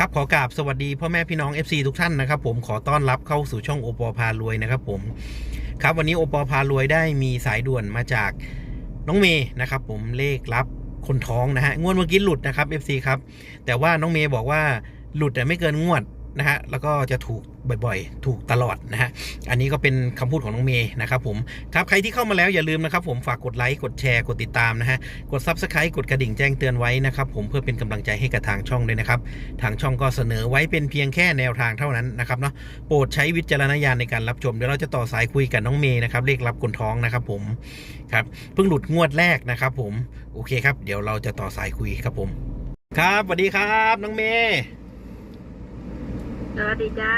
ครับขอกราบสวัสดีพ่อแม่พี่น้อง FC ทุกท่านนะครับผมขอต้อนรับเข้าสู่ช่องโอปอพารวยนะครับผมครับวันนี้โอปอพารวยได้มีสายด่วนมาจากน้องเมย์นะครับผมเลขรับคนท้องนะฮะงวดเมื่อกี้หลุดนะครับ FC ครับแต่ว่าน้องเมย์บอกว่าหลุดแต่ไม่เกินงวด นะฮะแล้วก็จะถูกบ่อยๆ ถูกตลอดนะฮะ อันนี้ก็เป็นคำพูดของน้องเมย์นะครับผม ครับ ใครที่เข้ามาแล้วอย่าลืมนะครับผม ฝากกดไลค์ กดแชร์ กดติดตามนะฮะ กด Subscribe กดกระดิ่งแจ้งเตือนไว้นะครับผม เพื่อเป็นกำลังใจให้กับทางช่องด้วยนะครับ ทางช่องก็เสนอไว้เป็นเพียงแค่แนวทางเท่านั้นนะครับเนาะ โปรดใช้วิจารณญาณในการรับชม เดี๋ยวเราจะต่อสายคุยกับน้องเมย์นะครับ เลขรับคนท้องนะครับผม ครับ เพิ่งหลุดงวดแรกนะครับผม โอเคครับ เดี๋ยวเราจะต่อสายคุยครับผม ครับสวัสดีครับ น้องเมย์ สวัสดีจ้า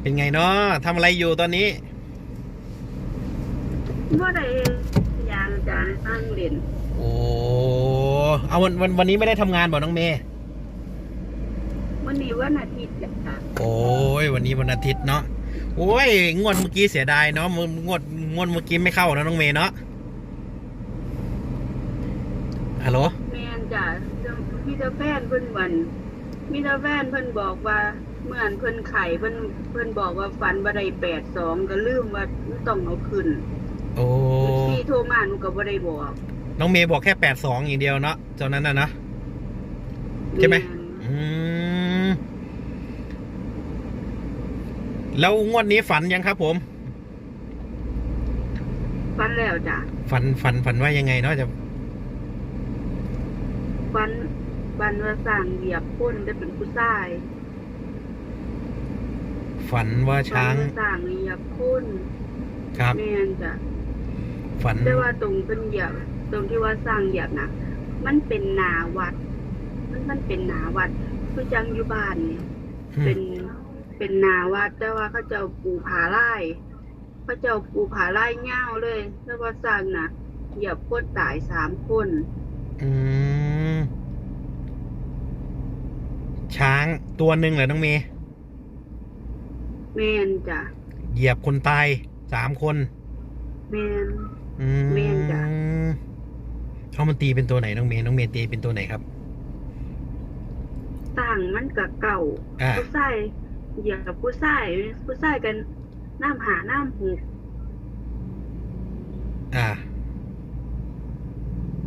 เป็นไงเนาะทำอะไรอยู่ตอนนี้เมื่อใดยางจานตั้งเรียนโอ้เอาวันวันวันนี้ไม่ได้ทำงานบ่น้องเมย์วันนี้วันอาทิตย์จ้ะโอ้ยวันนี้วันอาทิตย์เนาะโอ้ยงวดเมื่อกี้เสียดายเนาะงวดงวดเมื่อกี้ไม่เข้านะน้องเมย์เนาะฮัลโหลแม่นจ้ะมีแต่แฟนเพิ่นวันมีแต่แฟนเพิ่นบอกว่า เหมือนเพิ่นไข่เพิ่นเพิ่นบอกว่าฝันบ่ได้แปดสองก็ลืมว่าต้องเอาขึ้นโอ้ที่โทรมาหนูก็บ่ได้บอกน้องเมย์บอกแค่แปดสองอย่างเดียวเนาะตอนนั้นนะนะใช่ไหมแนอืมแล้วงวดนี้ฝันยังครับผม ฝันแล้วจ้ะฝันฝันฝันว่ายังไงเนาะจะฝันฝันว่าสร้างเหยียบคนได้เป็นผู้ชาย ฝันว่าช้างฝันว่าสร้างเหยียบคนครับแม่นจ้ะฝันแต่ว่าตรงเป็นเหยียบตรงที่ว่าสร้างเหยียบนะมันเป็นนาวัด มันมันเป็นนาวัดคือจังอยู่บ้านเนี่ยอืมเป็นเป็นนาวัด แต่ว่าเขาเจ้าปูผาไล่เขาเจ้าปูผาไล่เง่าวเลยแล้วว่าสร้างนะเหยียบคนตายสามคนอืมช้างตัวหนึ่งเหรอน้องเมย์ แมนจ้ะเหยียบคนตายสามคน แมน อืมแม่นจ้ะ เขามันตีเป็นตัวไหนน้องเมย์น้องเมย์ตีเป็นตัวไหนครับสร้างมันกับเก่าอ่า ผู้ชายเหยียบกับผู้ชายผู้ชายกันน้ำหาน้ำหูอ่า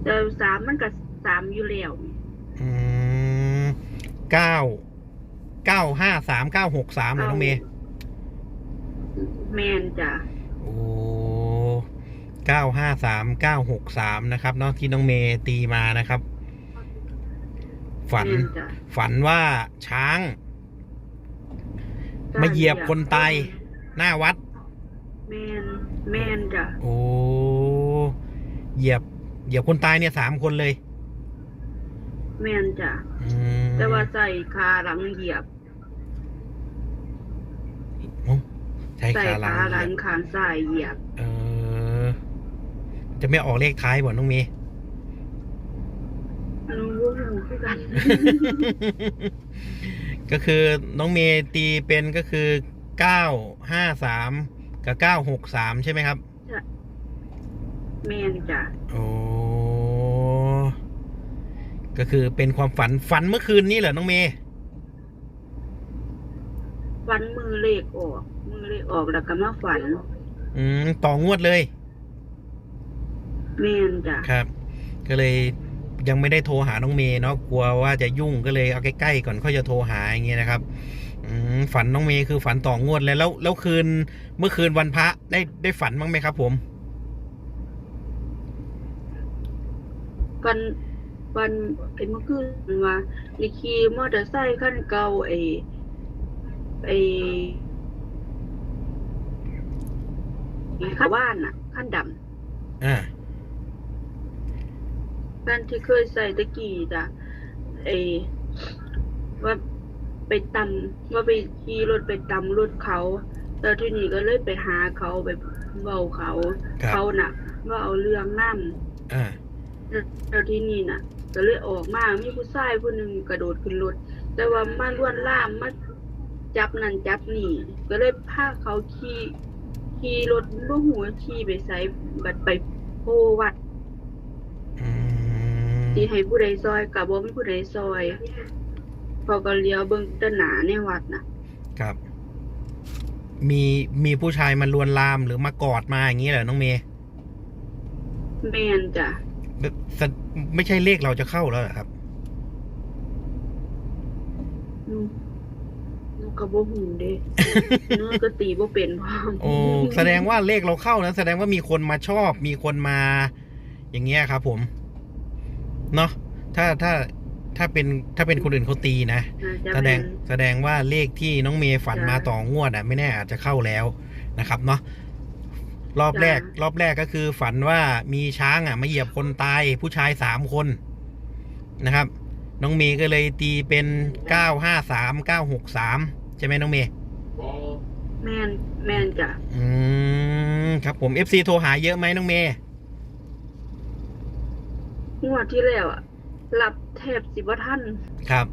แต่สามมันกับสามอยู่แล้วอืมเก้า เก้าห้าสามเก้าหกสามเหรอน้องเมย์ แมนจ้ะโอ้เก้าห้าสามเก้าหกสามนะครับเนาะที่น้องเมย์ตีมานะครับ ฝัน แม่จ้ะฝันว่าช้าง มาเหยียบคนตาย หน้าวัด แมนแมนจ้ะโอ้เหยียบ เหยียบคนตายเนี่ยสามคนเลยแมนจ้ะอืมแต่ว่าใส่คาหลังเหยียบโอ้ ใช้ใส่ขาหลังขาหลังเหยียบขางซ้ายเหยียบ เออ จะไม่ออกเลขท้ายบ่น้องเมย์รู้ว่าหูคือกันก็คือน้องเมย์ตีเป็นก็คือเก้าห้าสามกับเก้าหกสามใช่ไหมครับแมนจ้ะโอ้ก็คือเป็นความฝันฝันเมื่อคืนนี้เหรอน้องเมย์ ฟันมือเลขออก มือเลขออกแล้วก็มาฝันอืมต่องวดเลยแมนจ้ะครับ ก็เลยยังไม่ได้โทรหาน้องเมย์เนาะกลัวว่าจะยุ่งก็เลยเอาใกล้ๆก่อนเขาจะโทรหาอย่างเงี้ยนะครับอืมฝันน้องเมย์คือฝันต่องวดเลยแล้วแล้วคืน เมื่อคืนวันพระได้ได้ฝันบ้างไหมครับ ผมฟันฟันไอ้เมื่อคืนว่าในขี่มอเตอร์ไซค์ขั้นเก่าไอ้ ไอ้ไอ้ข้าวบ้านน่ะ ขั้นดำอ่าบ้านที่เคยใส่ตะกี้จ้ะไอ้ว่าไปตำว่าไปขี่รถไปตำรถเขาแล้วทีนี้ก็เลยไปหาเขาไปเบาเขา ครับเขาน่ะ ว่าเอาเรื่องน้อ่าำแล้วทีนี้น่ะก็เลยออกมามีผู้ชายผู้หนึ่งกระโดดขึ้นรถ แต่ว่ามาล้วนล่ามมา จับนั่นจับนี่ ก็เลยพาเขาขี่ขี่รถบ่หัวาขี่ไปใส่บัดไปโพวัดอืมที่ให้ผู้ใดซอยกับบ่มีผู้ใดซอยเขาก็เลี้ยวเบิ่งแต้นหนาในวัดน่ะครับ มีมีผู้ชายมาลวนลามหรือมากอดมาอย่างนี้เหรอน้องเมย์แม่นจ้ะสไม่ใช่เลขเราจะเข้าแล้วเหรอครับหนูหนู ก็บ่ฮู้เด้หนูก็ตีบ่เป็นพร้อมโอ้แสดงว่าเลขเราเข้านะแสดงว่ามีคนมาชอบ มีคนมา อย่างเงี้ยครับ ผม เนาะถ้าถ้าถ้าเป็นถ้าเป็นคนอื่นเขาตีนะน่าจะแสดแม่งนแสดงว่าเลขที่น้องเมย์ฝันจ้ะมาต่องวดอะ ไม่แน่อาจจะเข้าแล้วนะครับเนาะรอบจ้ะแรก รอบแรกก็คือฝันว่ามีช้างอะมาเหยียบคนตายผู้ชายสามคนนะครับ น้องเมย์ก็เลยตีเป็นเก้าห้าสามเก้าหกสาม ใช่ไหมน้องเมย์แม่นแม่นจ้ะอืมครับผม FC โทรหาเยอะไหมน้องเมย์งวดที่แล้วอะรับแทบสิบ่ทันครับ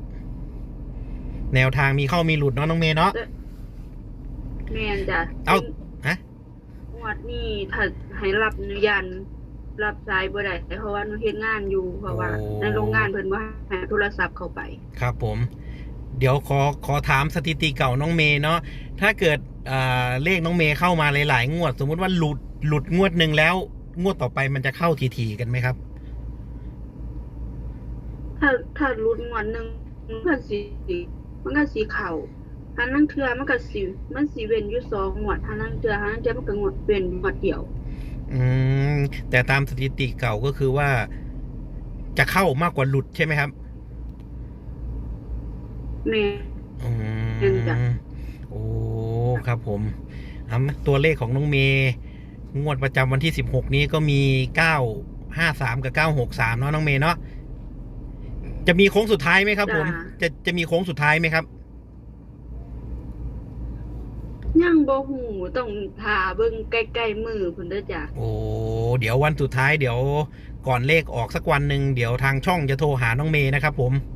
แนวทางมีเข้ามีหลุดเนาะน้องเมย์เนาะแม่นจ้ะเอ้าฮะงวดนี้ถ้าให้รับอนุญาตรับสายบ่ได้เพราะว่าหนูเฮ็ดงานอยู่เพราะว่าโอ้ในโรงงานเพิ่นบ่ให้โทรศัพท์เข้าไป ครับผม เดี๋ยวขอขอถามสถิติเก่าน้องเมย์เนาะถ้าเกิดอ่าเลขน้องเมย์เข้ามาหลายๆงวด สมมุติว่าหลุดหลุดงวดหนึ่งแล้ว งวดต่อไปมันจะเข้าทีๆกันไหมครับ ถ้าถ้ารุดงวดหนึงมันก็สิมันก็สิเข้าหันนั่งเทื่อมันก็สิมันสิเว้นอยู่สองงวดหันนั่งเทื่อหันนั่งเทื่อมันก็งวดเว้นงวดเดียว อืมแต่ตามสถิติเก่าก็คือว่า จะเข้ามากกว่าหลุดใช่ไหมครับ แม่อืเป็นจ้ะมโอ้ครับผมอะตัวเลขของน้องเมย์งวดประจำวันที่สิบหกนี้ก็มีเก้าห้าสามกับเก้าหกสามเนาะน้องเมย์เนาะจะมีโค้งสุดท้ายไหมครับ ผม จะจะมีโค้งสุดท้ายไหมครับยังบ่ฮู้ต้องทาเบิ่งใกล้ๆมือพุ่นเด้อจ้ะโอ้เดี๋ยววันสุดท้ายเดี๋ยวก่อนเลขออกสักวันหนึ่งเดี๋ยวทางช่องจะโทรหาน้องเมย์นะครับผมจ้ะ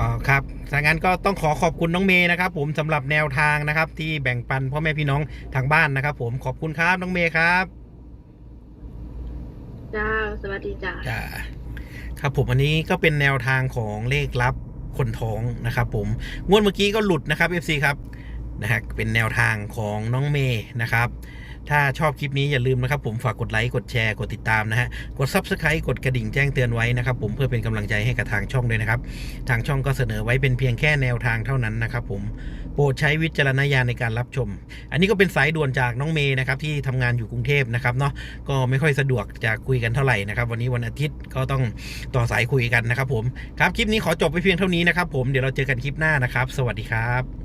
อ๋อครับถ้างั้นก็ต้องขอขอบคุณน้องเมย์นะครับ ผมสำหรับแนวทางนะครับ ที่แบ่งปันพ่อแม่พี่น้องทางบ้านนะครับ ผมขอบคุณครับน้องเมย์ครับจ้าสวัสดีจ้าจ้าครับผมอันนี้ก็เป็นแนวทางของเลขลับคนท้องนะครับ ผมงวดเมื่อกี้ก็หลุดนะครับ FC ครับนะฮะเป็นแนวทางของน้องเมย์นะครับ ถ้าชอบคลิปนี้อย่าลืมนะครับผมฝากกดไลค์กดแชร์กดติดตามนะฮะกด Subscribe กดกระดิ่งแจ้งเตือนไว้นะครับผมเพื่อเป็นกำลังใจให้กับทางช่องด้วยนะครับทางช่องก็เสนอไว้เป็นเพียงแค่แนวทางเท่านั้นนะครับผมโปรดใช้วิจารณญาณในการรับชม อันนี้ก็เป็นสายด่วนจากน้องเมย์นะครับที่ทำงานอยู่กรุงเทพนะครับเนาะก็ไม่ค่อยสะดวกจะคุยกันเท่าไหร่นะครับวันนี้วันอาทิตย์ก็ต้องต่อสายคุยกันนะครับผมครับคลิปนี้ขอจบไปเพียงเท่านี้นะครับผมเดี๋ยวเราเจอกันคลิปหน้านะครับ สวัสดีครับ